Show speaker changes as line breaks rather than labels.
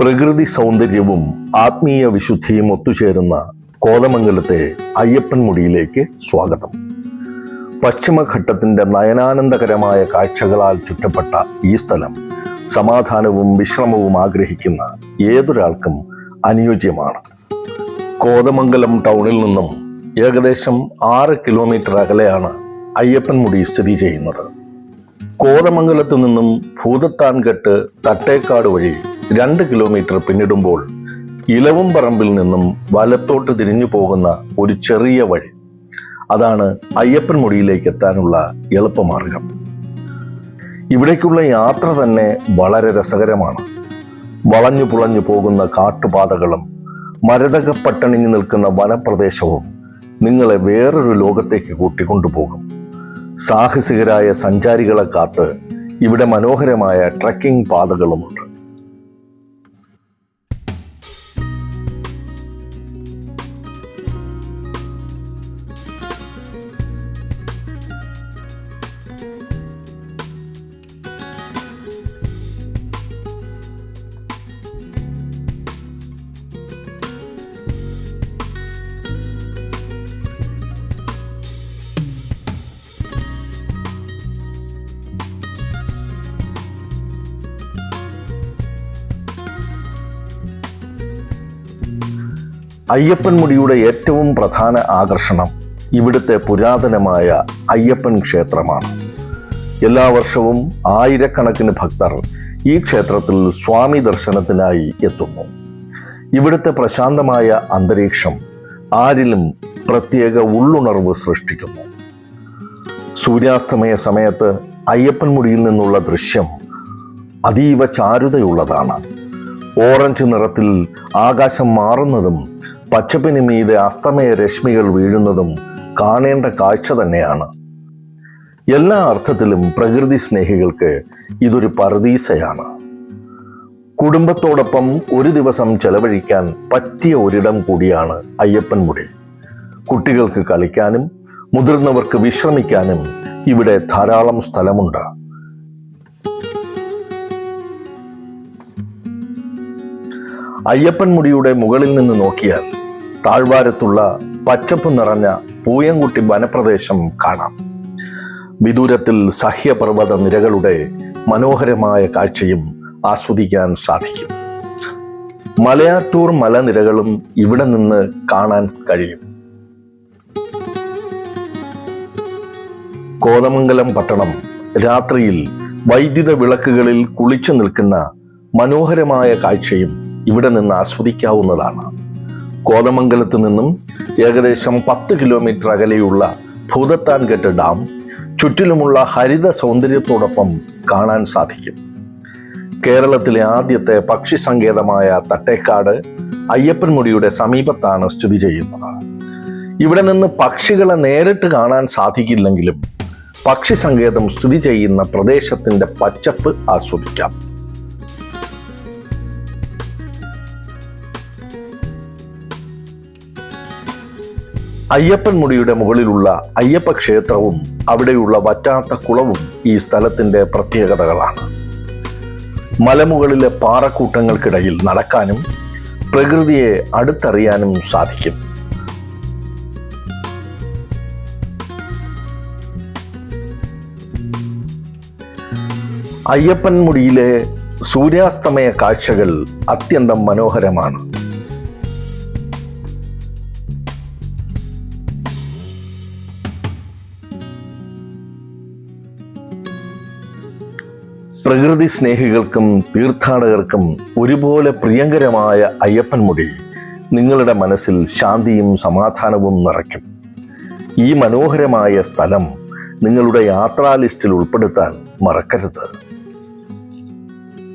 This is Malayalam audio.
പ്രകൃതി സൗന്ദര്യവും ആത്മീയ വിശുദ്ധിയും ഒത്തുചേരുന്ന കോതമംഗലത്തെ അയ്യപ്പൻമുടിയിലേക്ക് സ്വാഗതം. പശ്ചിമഘട്ടത്തിന്റെ നയനാനന്ദകരമായ കാഴ്ചകളാൽ ചുറ്റപ്പെട്ട ഈ സ്ഥലം സമാധാനവും വിശ്രമവും ആഗ്രഹിക്കുന്ന ഏതൊരാൾക്കും അനുയോജ്യമാണ്. കോതമംഗലം ടൗണിൽ നിന്നും ഏകദേശം ആറ് കിലോമീറ്റർ അകലെയാണ് അയ്യപ്പൻമുടി സ്ഥിതി ചെയ്യുന്നത്. കോതമംഗലത്ത് നിന്നും ഭൂതത്താൻകെട്ട് തട്ടേക്കാട് വഴി രണ്ട് കിലോമീറ്റർ പിന്നിടുമ്പോൾ ഇലവും പറമ്പിൽ നിന്നും വലത്തോട്ട് തിരിഞ്ഞു പോകുന്ന ഒരു ചെറിയ വഴി. അതാണ് അയ്യപ്പൻമുടിയിലേക്ക് എത്താനുള്ള എളുപ്പമാർഗം. ഇവിടേക്കുള്ള യാത്ര തന്നെ വളരെ രസകരമാണ്. വളഞ്ഞു പുളഞ്ഞു പോകുന്ന കാട്ടുപാതകളും മരതകപ്പട്ടണിഞ്ഞു നിൽക്കുന്ന വനപ്രദേശവും നിങ്ങളെ വേറൊരു ലോകത്തേക്ക് കൂട്ടിക്കൊണ്ടുപോകും. സാഹസികരായ സഞ്ചാരികളെ കാത്ത് ഇവിടെ മനോഹരമായ ട്രക്കിംഗ് പാതകളുമുണ്ട്. അയ്യപ്പൻമുടിയുടെ ഏറ്റവും പ്രധാന ആകർഷണം ഇവിടുത്തെ പുരാതനമായ അയ്യപ്പൻ ക്ഷേത്രമാണ്. എല്ലാ വർഷവും ആയിരക്കണക്കിന് ഭക്തർ ഈ ക്ഷേത്രത്തിൽ സ്വാമി ദർശനത്തിനായി എത്തുന്നു. ഇവിടുത്തെ പ്രശാന്തമായ അന്തരീക്ഷം ആരിലും പ്രത്യേക ഉള്ളുണർവ് സൃഷ്ടിക്കുന്നു. സൂര്യാസ്തമയ സമയത്ത് അയ്യപ്പൻമുടിയിൽ നിന്നുള്ള ദൃശ്യം അതീവ ചാരുതയുള്ളതാണ്. ഓറഞ്ച് നിറത്തിൽ ആകാശം മാറുന്നതും പച്ചപ്പിന് മീതെ അസ്തമയ രശ്മികൾ വീഴുന്നതും കാണേണ്ട കാഴ്ച തന്നെയാണ്. എല്ലാ അർത്ഥത്തിലും പ്രകൃതി സ്നേഹികൾക്ക് ഇതൊരു പറദീസയാണ് കുടുംബത്തോടൊപ്പം ഒരു ദിവസം ചെലവഴിക്കാൻ പറ്റിയ ഒരിടം കൂടിയാണ് അയ്യപ്പൻമുടി കുട്ടികൾക്ക് കളിക്കാനും മുതിർന്നവർക്ക് വിശ്രമിക്കാനും ഇവിടെ ധാരാളം സ്ഥലമുണ്ട്. അയ്യപ്പൻമുടിയുടെ മുകളിൽ നിന്ന് നോക്കിയാൽ താഴ്വാരത്തുള്ള പച്ചപ്പ് നിറഞ്ഞ പൂയംകുട്ടി വനപ്രദേശം കാണാം. വിദൂരത്തിൽ സഹ്യപർവത നിരകളുടെ മനോഹരമായ കാഴ്ചയും ആസ്വദിക്കാൻ സാധിക്കും. മലയാറ്റൂർ മലനിരകളും ഇവിടെ നിന്ന് കാണാൻ കഴിയും. കോതമംഗലം പട്ടണം രാത്രിയിൽ വൈദ്യുത വിളക്കുകളിൽ കുളിച്ചു നിൽക്കുന്ന മനോഹരമായ കാഴ്ചയും ഇവിടെ നിന്ന് ആസ്വദിക്കാവുന്നതാണ്. കോതമംഗലത്ത് നിന്നും ഏകദേശം പത്ത് കിലോമീറ്റർ അകലെയുള്ള ഭൂതത്താൻകെട്ട് ഡാം ചുറ്റിലുമുള്ള ഹരിത സൗന്ദര്യത്തോടൊപ്പം കാണാൻ സാധിക്കും. കേരളത്തിലെ ആദ്യത്തെ പക്ഷി സങ്കേതമായ തട്ടേക്കാട് അയ്യപ്പൻമുടിയുടെ സമീപത്താണ് സ്ഥിതി ചെയ്യുന്നത്. ഇവിടെ നിന്ന് പക്ഷികളെ നേരിട്ട് കാണാൻ സാധിക്കില്ലെങ്കിലും പക്ഷി സങ്കേതം സ്ഥിതി ചെയ്യുന്ന പ്രദേശത്തിന്റെ പച്ചപ്പ് ആസ്വദിക്കാം. അയ്യപ്പൻമുടിയുടെ മുകളിലുള്ള അയ്യപ്പ ക്ഷേത്രവും അവിടെയുള്ള വറ്റാത്ത കുളവും ഈ സ്ഥലത്തിന്റെ പ്രത്യേകതകളാണ്. മലമുകളിലെ പാറക്കൂട്ടങ്ങൾക്കിടയിൽ നടക്കാനും പ്രകൃതിയെ അടുത്തറിയാനും സാധിക്കും. അയ്യപ്പൻമുടിയിലെ സൂര്യാസ്തമയ കാഴ്ചകൾ അത്യന്തം മനോഹരമാണ്. പ്രകൃതി സ്നേഹികൾക്കും തീർത്ഥാടകർക്കും ഒരുപോലെ പ്രിയങ്കരമായ അയ്യപ്പൻമുടി നിങ്ങളുടെ മനസ്സിൽ ശാന്തിയും സമാധാനവും നിറയ്ക്കും. ഈ മനോഹരമായ സ്ഥലം നിങ്ങളുടെ യാത്രാ ലിസ്റ്റിൽ ഉൾപ്പെടുത്താൻ മറക്കരുത്.